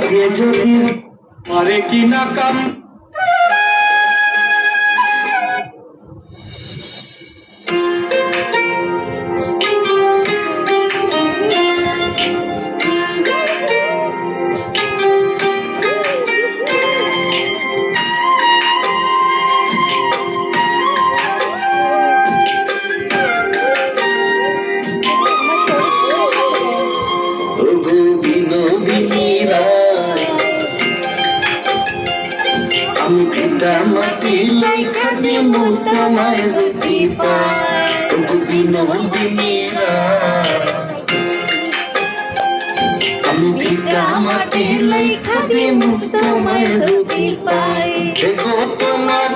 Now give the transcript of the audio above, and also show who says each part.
Speaker 1: আগে যদি করে কিনা কাম বুকেটা মাটি লাইখা দিব তোমায় যেতে পার ওগো বিনোদিনীরা বুকেটা মাটি লাইখা দিব তোমায় যেতে পার দেখো তোমার